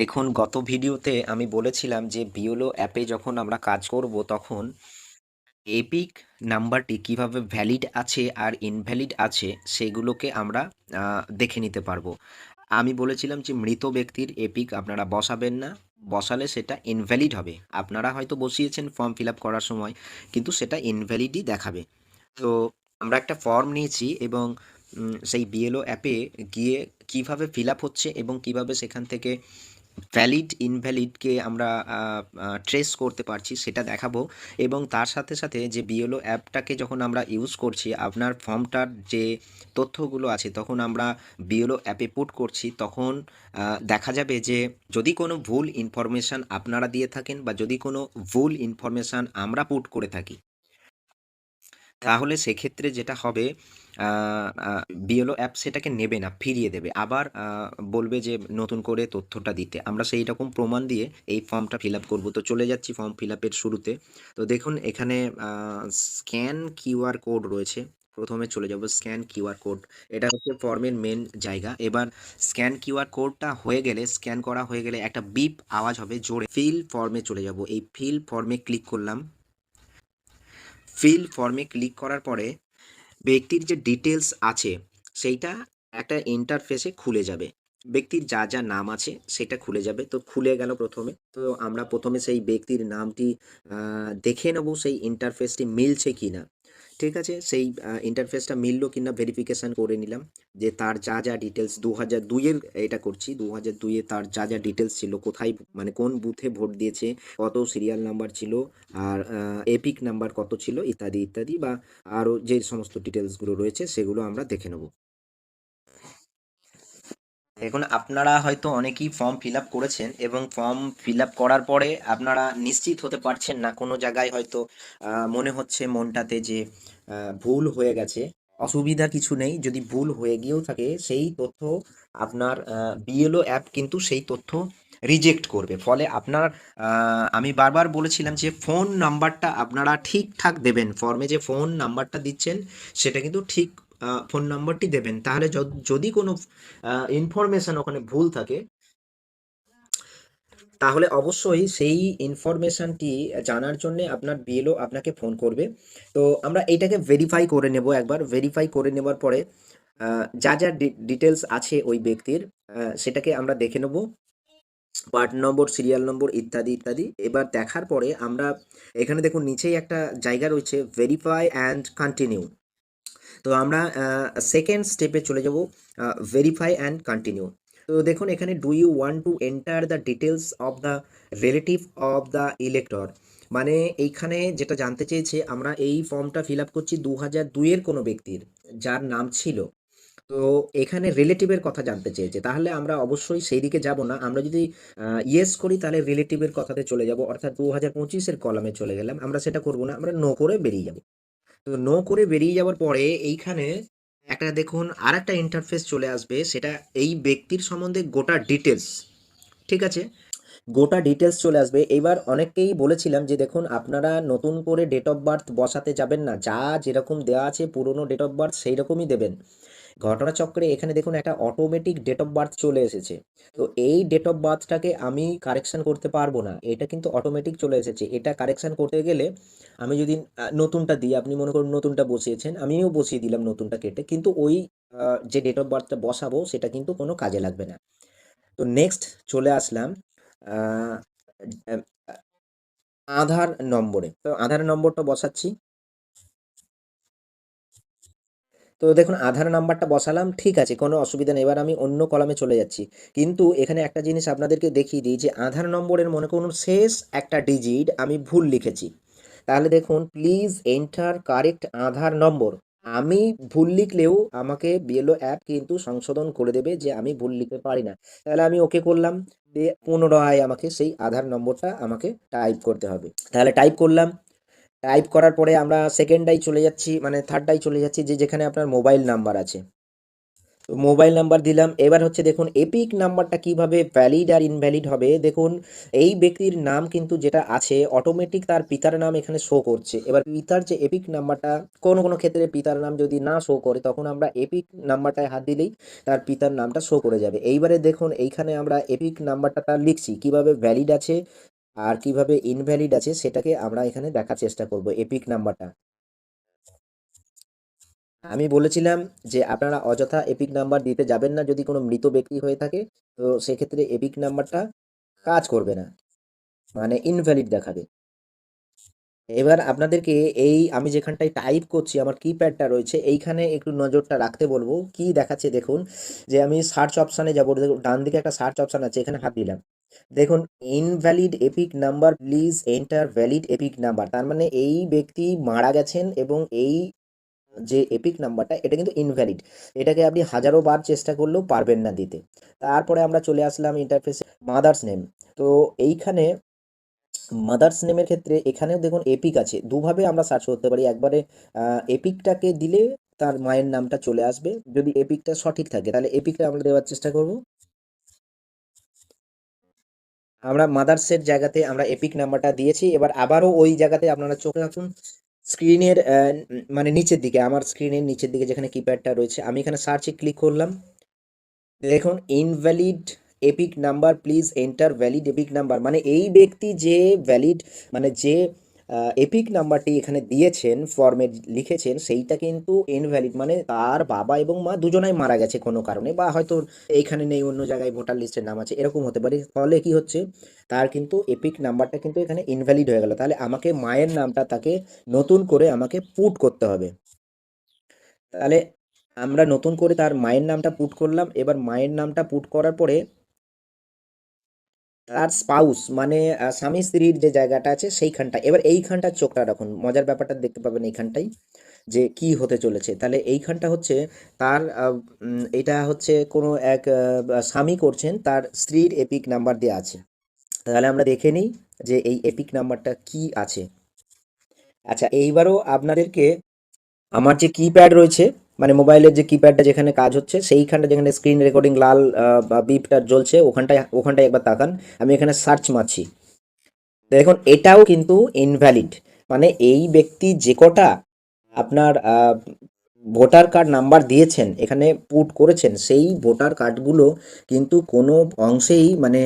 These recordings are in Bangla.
দেখুন, গত ভিডিওতে আমি বলেছিলাম যে বিওলো অ্যাপে যখন আমরা কাজ করব তখন এপিক নাম্বারটি কীভাবে ভ্যালিড আছে আর ইনভ্যালিড আছে সেগুলোকে আমরা দেখে নিতে পারব। আমি বলেছিলাম যে মৃত ব্যক্তির এপিক আপনারা বসাবেন না। বসালে সেটা ইনভ্যালিড হবে। আপনারা হয়তো বসিয়েছেন ফর্ম ফিল করার সময়, কিন্তু সেটা ইনভ্যালিডই দেখাবে। তো আমরা একটা ফর্ম নিয়েছি এবং সেই বিএলও অ্যাপে গিয়ে কীভাবে ফিল আপ হচ্ছে এবং কীভাবে সেখান থেকে ভ্যালিড ইনভ্যালিডকে আমরা ট্রেস করতে পারছি সেটা দেখাবো। এবং তার সাথে সাথে যে বিএলও অ্যাপটাকে যখন আমরা ইউজ করছি, আপনার ফর্মটার যে তথ্যগুলো আছে, তখন আমরা বিএলও অ্যাপে পুট করছি, তখন দেখা যাবে যে যদি কোনো ভুল ইনফরমেশান আপনারা দিয়ে থাকেন বা যদি কোনো ভুল ইনফরমেশান আমরা পুট করে থাকি তাহলে সেক্ষেত্রে যেটা হবে বিএলও অ্যাপ সেটাকে নেবে না, ফিরিয়ে দেবে। আবার বলবে যে নতুন করে তথ্যটা দিতে। আমরা সেই রকম প্রমাণ দিয়ে এই ফর্মটা ফিল আপ করব। তো চলে যাচ্ছি ফর্ম ফিল আপের শুরুতে। তো দেখুন, এখানে স্ক্যান কিউআর কোড রয়েছে। প্রথমে চলে যাব স্ক্যান কিউআর কোড। এটা হচ্ছে ফর্মের মেন জায়গা। এবার স্ক্যান কিউআর কোডটা হয়ে গেলে, স্ক্যান করা হয়ে গেলে একটা বিপ আওয়াজ হবে জোরে। ফিল ফর্মে চলে যাব। এই ফিল ফর্মে ক্লিক করলাম। ফিল ফর্মে ক্লিক করার পরে ব্যক্তির যে ডিটেলস আছে, সেইটা একটা ইন্টারফেসে খুলে যাবে। ব্যক্তির যা যা নাম আছে, সেটা খুলে যাবে। তো খুলে গেল প্রথমে। তো আমরা প্রথমে সেই ব্যক্তির নামটি দেখে নেব সেই ইন্টারফেসটি মিলছে কি না ঠিক আছে? সেই ইন্টারফেসটা মিললো কিনা ভেরিফিকেশান করে নিলাম। যে তার যা যা ডিটেলস দু হাজার দুইয়ের এটা করছি দু হাজার দুইয়ে তার যা যা ডিটেলস ছিল, কোথায় মানে কোন বুথে ভোট দিয়েছে, কত সিরিয়াল নাম্বার ছিল, আর এপিক নাম্বার কত ছিল, ইত্যাদি ইত্যাদি, বা আরও যে সমস্ত ডিটেলসগুলো রয়েছে, সেগুলো আমরা দেখে নেব। এখন আপনারা হয়তো অনেকেই ফর্ম ফিল করেছেন এবং ফর্ম ফিল করার পরে আপনারা নিশ্চিত হতে পারছেন না, কোনো জায়গায় হয়তো মনে হচ্ছে মনটাতে যে ভুল হয়ে গেছে। অসুবিধা কিছু নেই, যদি ভুল হয়ে গিয়েও থাকে, সেই তথ্য আপনার বিএলও অ্যাপ কিন্তু সেই তথ্য রিজেক্ট করবে। ফলে আপনার আমি বারবার বলেছিলাম যে ফোন নাম্বারটা আপনারা ঠিকঠাক দেবেন। ফর্মে যে ফোন নাম্বারটা দিচ্ছেন, সেটা কিন্তু ঠিক ফোন নাম্বারটি দেবেন। তাহলে যদি কোনো ইনফরমেশন ওখানে ভুল থাকে, তাহলে অবশ্যই সেই ইনফরমেশনটি জানার জন্য আপনার বিএলও আপনাকে ফোন করবে। তো আমরা এইটাকে ভেরিফাই করে নেব একবার। ভেরিফাই করে নেবার পরে যা যা ডিটেলস আছে ওই ব্যক্তির সেটাকে আমরা দেখে নেব। পার্ট নম্বর সিরিয়াল নম্বর ইত্যাদি ইত্যাদি। এবার দেখার পরে আমরা, এখানে দেখুন, নিচেই একটা জায়গা রয়েছে ভেরিফাই অ্যান্ড কন্টিনিউ তো আমরা সেকেন্ড স্টেপে চলে যাব ভেরিফাই অ্যান্ড কন্টিনিউ তো দেখুন, এখানে do you want to enter the details of the relative of the elector মানে এইখানে যেটা জানতে চেয়েছে, আমরা এই ফর্মটা ফিল আপ করছি দু হাজার দুইয়ের কোনো ব্যক্তির, যার নাম ছিল। তো এখানে রিলেটিভের কথা জানতে চেয়েছে। তাহলে আমরা অবশ্যই সেই দিকে যাব না। আমরা যদি ইয়েস করি, তাহলে রিলেটিভের কথাতে চলে যাব। অর্থাৎ দু হাজার পঁচিশের কলামে চলে গেলাম। আমরা সেটা করব না। আমরা নো করে বেরিয়ে যাব। তো নো করে বেরিয়ে যাওয়ার পরে এইখানে একটা দেখুন আর একটা ইন্টারফেস চলে আসবে, সেটা এই ব্যক্তির সম্বন্ধে গোটা ডিটেলস ঠিক আছে? গোটা ডিটেলস চলে আসবে। এবার অনেককেই বলেছিলাম যে দেখুন, আপনারা নতুন করে ডেট অফ বার্থ বসাতে যাবেন না। যা যেরকম দেওয়া আছে পুরনো ডেট অফ বার্থ সেই রকমই দেবেন। ঘটনাচক্রে এখানে দেখুন একটা অটোমেটিক ডেট অফ বার্থ চলে এসেছে। তো এই ডেট অফ বার্থটাকে আমি কারেকশান করতে পারব না, এটা কিন্তু অটোমেটিক চলে এসেছে। এটা কারেকশান করতে গেলে আমি যদি নতুনটা দিই, আপনি মনে করুন নতুনটা বসিয়েছেন, আমিও বসিয়ে দিলাম নতুনটা কেটে, কিন্তু ওই যে ডেট অফ বার্থটা বসাবো, সেটা কিন্তু কোনো কাজে লাগবে না। তো নেক্সট চলে আসলাম আধার নম্বরে। তো আধার নম্বরটা বসাচ্ছি। তো দেখুন, আধার নাম্বারটা বসালাম, ঠিক আছে, কোনো অসুবিধা নেই। এবার আমি অন্য কলামে চলে যাচ্ছি। কিন্তু এখানে একটা জিনিস আপনাদেরকে দেখিয়ে দিই যে, আধার নম্বরের মনে করুন, শেষ একটা ডিজিট আমি ভুল লিখেছি। তাহলে দেখুন please enter correct Aadhaar number. আমি ভুল লিখলেও আমাকে বিএলও অ্যাপ কিন্তু সংশোধন করে দেবে যে, আমি ভুল লিখতে পারি না। তাহলে আমি ওকে করলাম পুনরায় আমাকে সেই আধার নম্বরটা আমাকে টাইপ করতে হবে। তাহলে টাইপ করলাম টাইপ করার পরে আমরা সেকেন্ডটাই চলে যাচ্ছি মানে থার্ডটাই চলে যাচ্ছি, যে যেখানে আপনার মোবাইল নাম্বার আছে। তো মোবাইল নাম্বার দিলাম। এবার হচ্ছে দেখুন এপিক নাম্বারটা কীভাবে ভ্যালিড আর ইনভ্যালিড হবে? দেখুন, এই ব্যক্তির নাম কিন্তু যেটা আছে অটোমেটিক তার পিতার নাম এখানে শো করছে। এবার পিতার যে এপিক নাম্বারটা কোনো কোনো ক্ষেত্রে পিতার নাম যদি না শো করে, তখন আমরা এপিক নাম্বারটায় হাত দিলেই তার পিতার নামটা শো করে যাবে। এইবারে দেখুন, এইখানে আমরা এপিক নাম্বারটা তার লিখছি। কীভাবে ভ্যালিড আছে? আর কীভাবে ইনভ্যালিড আছে সেটাকে আমরা এখানে দেখার চেষ্টা করব এপিক নাম্বারটা আমি বলেছিলাম যে আপনারা অযথা এপিক নাম্বার দিতে যাবেন না যদি কোনো মৃত ব্যক্তি হয়ে থাকে, তো সেক্ষেত্রে এপিক নাম্বারটা কাজ করবে না মানে ইনভ্যালিড দেখাবে। এবার আপনাদেরকে এই আমি যেখানটায় টাইপ করছি, আমার কিপ্যাডটা রয়েছে, এইখানে একটু নজরটা রাখতে বলব, কি দেখাচ্ছে দেখুন, যে আমি সার্চ অপশানে যাব ডান দিকে একটা সার্চ অপশান আছে, এখানে হাত দিলাম। দেখুন invalid EPIC number please enter valid EPIC number তার মানে এই ব্যক্তি মারা গেছেন এবং এই যে এপিক নাম্বারটা এটা কিন্তু ইনভ্যালিড এটাকে আপনি হাজারো বার চেষ্টা করলেও পারবেন না দিতে। তারপরে আমরা চলে আসলাম ইন্টারফেসে মাদার্স নেম তো এইখানে মাদার্স নেমের ক্ষেত্রে এখানেও দেখুন এপিক আছে। দুভাবে আমরা সার্চ করতে পারি। একবারে এপিকটাকে দিলে তার মায়ের নামটা চলে আসবে। যদি এপিকটা সঠিক থাকে, তাহলে এপিকটা আমরা দেওয়ার চেষ্টা করব। আমরা মাদার্সের জায়গাতে আমরা এপিক নাম্বারটা দিয়েছি। এবার আবারও ওই জায়গাতে আপনারা চোখ রাখুন স্ক্রিনের মানে নিচের দিকে, আমার স্ক্রিনের নিচের দিকে যেখানে কিপ্যাডটা রয়েছে, আমি এখানে সার্চে ক্লিক করলাম। দেখুন invalid EPIC number please enter valid EPIC number মানে এই ব্যক্তি যে ভ্যালিড মানে যে এপিক নাম্বারটি এখানে দিয়েছেন ফর্মে লিখেছেন, সেইটা কিন্তু ইনভ্যালিড মানে তার বাবা এবং মা দুজনাই মারা গেছে কোনো কারণে বা হয়তো এইখানে নেই, অন্য জায়গায় ভোটার লিস্টের নাম আছে, এরকম হতে পারে। ফলে কি হচ্ছে, তার কিন্তু এপিক নাম্বারটা কিন্তু এখানে ইনভ্যালিড হয়ে গেল। তাহলে আমাকে মায়ের নামটা তাকে নতুন করে আমাকে পুট করতে হবে। তাহলে আমরা নতুন করে তার মায়ের নামটা পুট করলাম, এবার মায়ের নামটা পুট করার পরে তার স্পাউস মানে স্বামী স্ত্রীর যে জায়গাটা আছে সেইখানটা এবার এইখানটা চোখটা রাখুন, মজার ব্যাপারটা দেখতে পাবেন এইখানটাই, যে কি হতে চলেছে। তাহলে এইখানটা হচ্ছে তার এটা হচ্ছে কোনো এক স্বামী করছেন, তার স্ত্রীর এপিক নাম্বার দেওয়া আছে। তাহলে আমরা দেখে নিই যে এই এপিক নাম্বারটা কি আছে। আচ্ছা এইবারও আপনাদেরকে আমার যে কিপ্যাড রয়েছে মানে মোবাইলের যে কিপ্যাডটা যেখানে কাজ হচ্ছে, সেইখানটা যেখানে স্ক্রিন রেকর্ডিং লাল বা বিপটা জ্বলছে, ওখানটায় ওখানটায় একবার তাকান। আমি এখানে সার্চ মারছি। দেখুন, এটাও কিন্তু ইনভ্যালিড মানে এই ব্যক্তি যে কটা আপনার ভোটার কার্ড নাম্বার দিয়েছেন, এখানে পুট করেছেন, সেই ভোটার কার্ডগুলো কিন্তু কোনো অংশেই মানে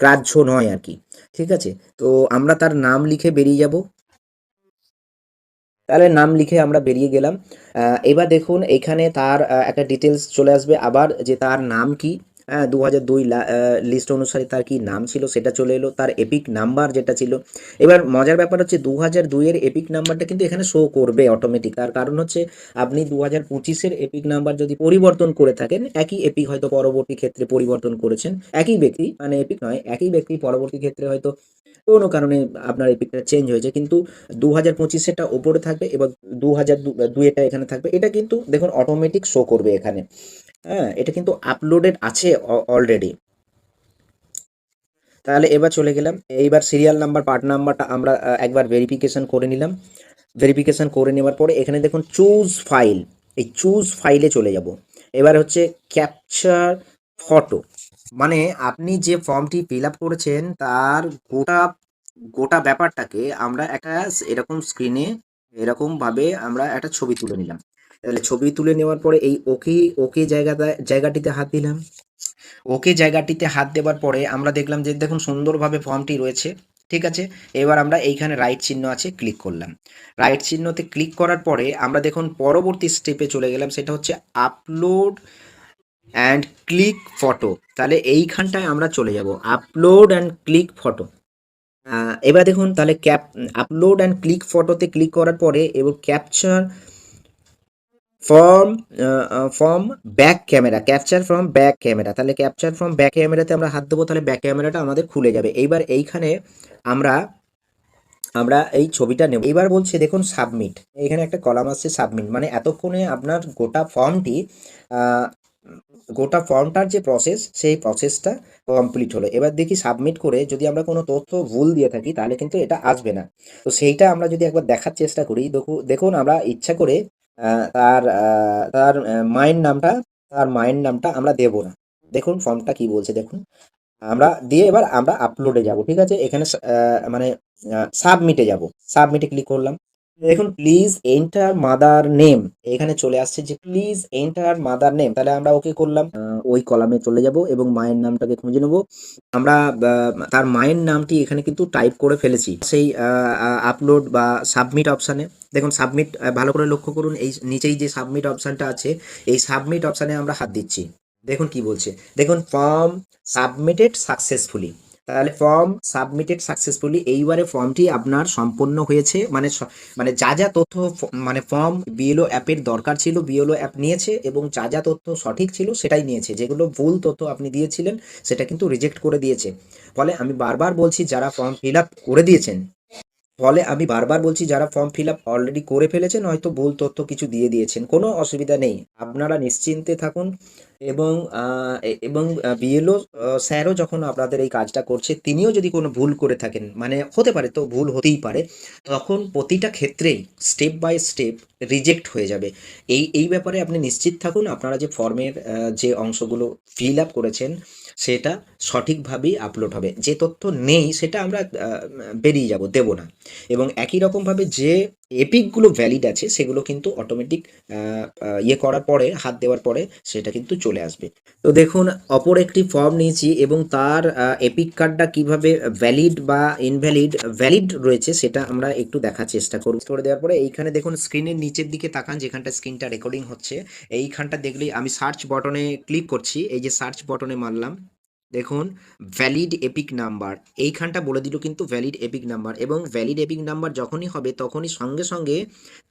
গ্রাহ্য নয় আর কি। ঠিক আছে? তো আমরা তার নাম লিখে বেরিয়ে যাব। তাহলে নাম লিখে আমরা বেরিয়ে গেলাম। এবার দেখুন, এখানে তার একটা ডিটেলস চলে আসবে। আবার যে তার নাম কি দু হাজার দুই লিস্ট অনুসারে তার কি নাম ছিল সেটা চলে এলো, তার এপিক নাম্বার যেটা ছিল। এবার মজার ব্যাপার হচ্ছে দু হাজার দুইয়ের এপিক নাম্বারটা কিন্তু এখানে শো করবে অটোমেটিক তার কারণ হচ্ছে আপনি দু হাজার পঁচিশের এপিক নাম্বার যদি পরিবর্তন করে থাকেন, একই এপিক হয়তো পরবর্তী ক্ষেত্রে পরিবর্তন করেছেন। একই ব্যক্তি মানে এপিক নয়, একই ব্যক্তি পরবর্তী ক্ষেত্রে হয়তো কোনো কারণে আপনার এপিকটা চেঞ্জ হয়েছে। কিন্তু দু হাজার পঁচিশেরটা ওপরে থাকবে এবং দু হাজার দুইটা এখানে থাকবে। এটা কিন্তু দেখুন অটোমেটিক শো করবে এখানে। হ্যাঁ এটা কিন্তু আপলোডেড আছে অলরেডি তাহলে এবার চলে গেলাম, এইবার সিরিয়াল নাম্বার পার্ট নাম্বারটা আমরা একবার ভেরিফিকেশন করে নিলাম। ভেরিফিকেশন করে নেওয়ার পরে এখানে দেখুন চুজ ফাইল এই চুজ ফাইলে চলে যাব। এবার হচ্ছে ক্যাপচার ফটো মানে আপনি যে ফর্মটি ফিল আপ করেছেন, তার গোটা গোটা ব্যাপারটাকে আমরা একটা এরকম স্ক্রিনে এরকমভাবে আমরা একটা ছবি তুলে নিলাম। তাহলে ছবি তুলে নেওয়ার পরে এই ওকে ওকে জায়গাটা, জায়গাটিতে হাত দিলাম। ওকে জায়গাটিতে হাত দেওয়ার পরে আমরা দেখলাম যে দেখুন সুন্দরভাবে ফর্মটি রয়েছে, ঠিক আছে? এবার আমরা এইখানে রাইট চিহ্ন আছে ক্লিক করলাম। রাইট চিহ্নতে ক্লিক করার পরে আমরা দেখুন পরবর্তী স্টেপে চলে গেলাম, সেটা হচ্ছে আপলোড অ্যান্ড ক্লিক ফটো তাহলে এইখানটায় আমরা চলে যাব আপলোড অ্যান্ড ক্লিক ফটো এবার দেখুন তাহলে ক্যাপ আপলোড অ্যান্ড ক্লিক ফটোতে ক্লিক করার পরে এবং capture form form back camera capture from back camera তাহলে ক্যাপচার ফ্রম ব্যাক ক্যামেরাতে আমরা হাত দেবো, তাহলে ব্যাক ক্যামেরাটা আমাদের খুলে যাবে। এইবার এইখানে আমরা আমরা এই ছবিটা নেব। এবার বলছে, দেখুন সাবমিট এখানে একটা কলাম আসছে সাবমিট মানে এতক্ষণে আপনার গোটা ফর্মটি গোটা ফর্মটার যে প্রসেস সেই প্রসেসটা কমপ্লিট হলো। এবার দেখি সাবমিট করে যদি আমরা কোনো তথ্য ভুল দিয়ে থাকি, তাহলে কিন্তু এটা আসবে না। তো সেইটা আমরা যদি একবার দেখার চেষ্টা করি দেখুন, আমরা ইচ্ছা করে তার তার মায়ের নামটা, তার মায়ের নামটা আমরা দেবো না। দেখুন, ফর্মটা কি বলছে, দেখুন। আমরা দিয়ে এবার আমরা আপলোডে যাব, ঠিক আছে? এখানে মানে সাবমিটে যাব। সাবমিটে ক্লিক করলাম। দেখুন প্লিজ এন্টার মাদার নেম এখানে চলে আসছে যে প্লিজ এন্টার মাদার নেম তাহলে আমরা ওকে করলাম। ওই কলামে চলে যাব এবং মায়ের নামটাকে খুঁজে নেব। আমরা তার মায়ের নামটি এখানে কিন্তু টাইপ করে ফেলেছি। সেই আপলোড বা সাবমিট অপশানে দেখুন সাবমিট ভালো করে লক্ষ্য করুন। এই নিচেই যে সাবমিট অপশানটা আছে, এই সাবমিট অপশানে আমরা হাত দিচ্ছি। দেখুন কি বলছে। দেখুন ফর্ম সাবমিটেড সাকসেসফুলি তাহলে ফর্ম সাবমিটেড সাকসেসফুলি এইবারে ফর্মটি আপনার সম্পূর্ণ হয়েছে। মানে মানে যা যা তথ্য মানে ফর্ম বিএলও অ্যাপের দরকার ছিল বিএলও অ্যাপ নিয়েছে এবং যা যা তথ্য সঠিক ছিল সেটাই নিয়েছে। যেগুলো ভুল তথ্য আপনি দিয়েছিলেন সেটা কিন্তু রিজেক্ট করে দিয়েছে। ফলে আমি বারবার বলছি, যারা ফর্ম ফিল আপ করে দিয়েছেন ফলে আমি বারবার বলছি, যারা ফর্ম ফিল আপ অলরেডি করে ফেলেছেন, হয়তো ভুল তথ্য কিছু দিয়ে দিয়েছেন। কোনো অসুবিধা নেই। আপনারা নিশ্চিন্তে থাকুন এবং এবং বিএলও স্যারও যখন আপনাদের এই কাজটা করছে, তিনিও যদি কোনো ভুল করে থাকেন মানে হতে পারে তো ভুল হতেই পারে, তখন প্রতিটা ক্ষেত্রেই স্টেপ বাই স্টেপ রিজেক্ট হয়ে যাবে। এই এই ব্যাপারে আপনি নিশ্চিত থাকুন, আপনারা যে ফর্মের যে অংশগুলো ফিল আপ করেছেন সেটা সঠিকভাবেই আপলোড হবে। যে তথ্য নেই, সেটা আমরা বেরিয়ে যাব, দেব না। এবং একই রকমভাবে যে এপিকগুলো ভ্যালিড আছে, সেগুলো কিন্তু অটোমেটিক ইয়ে করার পরে, হাত দেওয়ার পরে সেটা কিন্তু চলে আসবে। তো দেখুন, অপর একটি ফর্ম নিয়েছি এবং তার এপিক কার্ডটা কীভাবে ভ্যালিড বা ইনভ্যালিড ভ্যালিড রয়েছে সেটা আমরা একটু দেখার চেষ্টা করব। করে দেওয়ার পরে এইখানে দেখুন স্ক্রিনের নিচের দিকে তাকান, যেখানটা স্ক্রিনটা রেকর্ডিং হচ্ছে। এইখানটা দেখলেই আমি সার্চ বটনে ক্লিক করছি, এই যে সার্চ বটনে মারলাম। দেখুন ভ্যালিড এপিক নাম্বার এইখানটা বলে দিল কিন্তু ভ্যালিড এপিক নাম্বার এবং ভ্যালিড এপিক নাম্বার যখনই হবে তখনই সঙ্গে সঙ্গে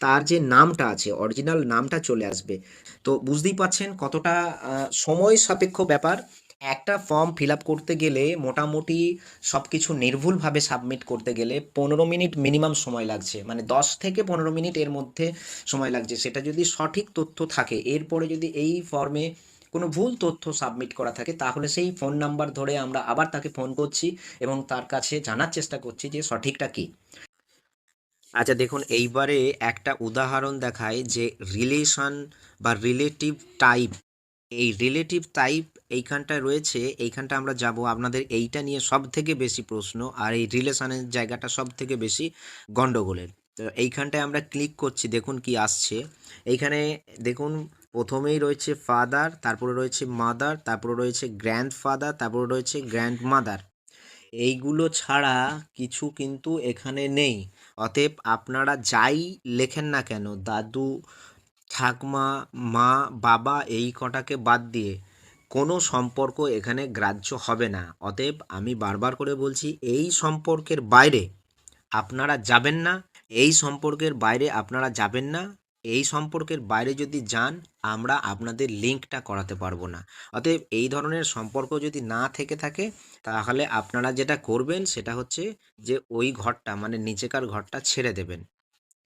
তার যে নামটা আছে অরিজিনাল নামটা চলে আসবে। তো বুঝতেই পাচ্ছেন কতটা সময় সাপেক্ষ ব্যাপার। একটা ফর্ম ফিল আপ করতে গেলে মোটামুটি সব কিছু নির্ভুলভাবে সাবমিট করতে গেলে পনেরো মিনিট মিনিমাম সময় লাগছে। মানে দশ থেকে পনেরো মিনিট এর মধ্যে সময় লাগছে। সেটা যদি সঠিক তথ্য থাকে, এরপরে যদি এই ফর্মে কোনো ভুল তথ্য সাবমিট করা থাকে, তাহলে সেই ফোন নাম্বার ধরে আমরা আবার তাকে ফোন করছি এবং তার কাছে জানার চেষ্টা করছি যে সঠিকটা কী। আচ্ছা দেখুন, এইবারে একটা উদাহরণ দেখায় যে রিলেশন বা রিলেটিভ টাইপ এই রিলেটিভ টাইপ এইখানটায় রয়েছে, এইখানটা আমরা যাব। আপনাদের এইটা নিয়ে সব থেকে বেশি প্রশ্ন, আর এই রিলেশনের জায়গাটা সব থেকে বেশি গন্ডগোলের। তো এইখানটায় আমরা ক্লিক করছি, দেখুন কি আসছে। এইখানে, দেখুন প্রথমেই রয়েছে ফাদার তারপরে রয়েছে মাদার তারপরে রয়েছে গ্র্যান্ড ফাদার তারপরে রয়েছে গ্র্যান্ড মাদার এইগুলো ছাড়া কিছু কিন্তু এখানে নেই। অতএব আপনারা যাই লেখেন না কেন, দাদু, ঠাকমা, মা, বাবা, এই কটাকে বাদ দিয়ে কোনো সম্পর্ক এখানে গ্রাহ্য হবে না। অতএব আমি বারবার করে বলছি, এই সম্পর্কের বাইরে আপনারা যাবেন না, এই সম্পর্কের বাইরে আপনারা যাবেন না এই সম্পর্কের বাইরে যদি যান, আমরা আপনাদের লিঙ্কটা করাতে পারব না। অতএব এই ধরনের সম্পর্ক যদি না থেকে থাকে, তাহলে আপনারা যেটা করবেন সেটা হচ্ছে যে ওই ঘরটা মানে নিচেকার ঘরটা ছেড়ে দেবেন।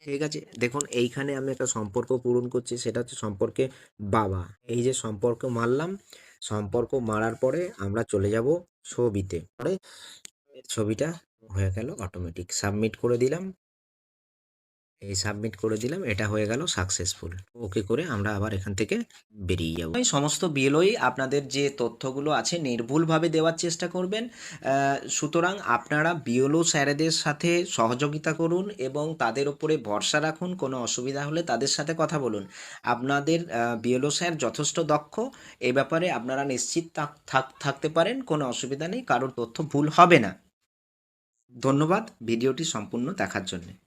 ঠিক আছে? দেখুন, এইখানে আমি একটা সম্পর্ক পূরণ করছি, সেটা হচ্ছে সম্পর্কে বাবা। এই যে সম্পর্ক মারলাম, সম্পর্ক মারার পরে আমরা চলে যাব ছবিতে। পরে ছবিটা হয়ে গেল অটোমেটিক সাবমিট করে দিলাম। এই সাবমিট করে দিলাম, এটা হয়ে গেল সাকসেসফুল ওকে করে আমরা আবার এখান থেকে বেরিয়ে যাব। এই সমস্ত বিএলওই আপনাদের যে তথ্যগুলো আছে নির্ভুলভাবে দেওয়ার চেষ্টা করবেন। সুতরাং আপনারা বিএলও স্যারেদের সাথে সহযোগিতা করুন এবং তাদের উপরে ভরসা রাখুন, কোনো অসুবিধা হলে তাদের সাথে কথা বলুন। আপনাদের বিএলও স্যার যথেষ্ট দক্ষ, এ ব্যাপারে আপনারা নিশ্চিত থাক- থাক- থাকতে পারেন, কোনো অসুবিধা নেই, কারোর তথ্য ভুল হবে না। ধন্যবাদ, ভিডিওটি সম্পূর্ণ দেখার জন্য।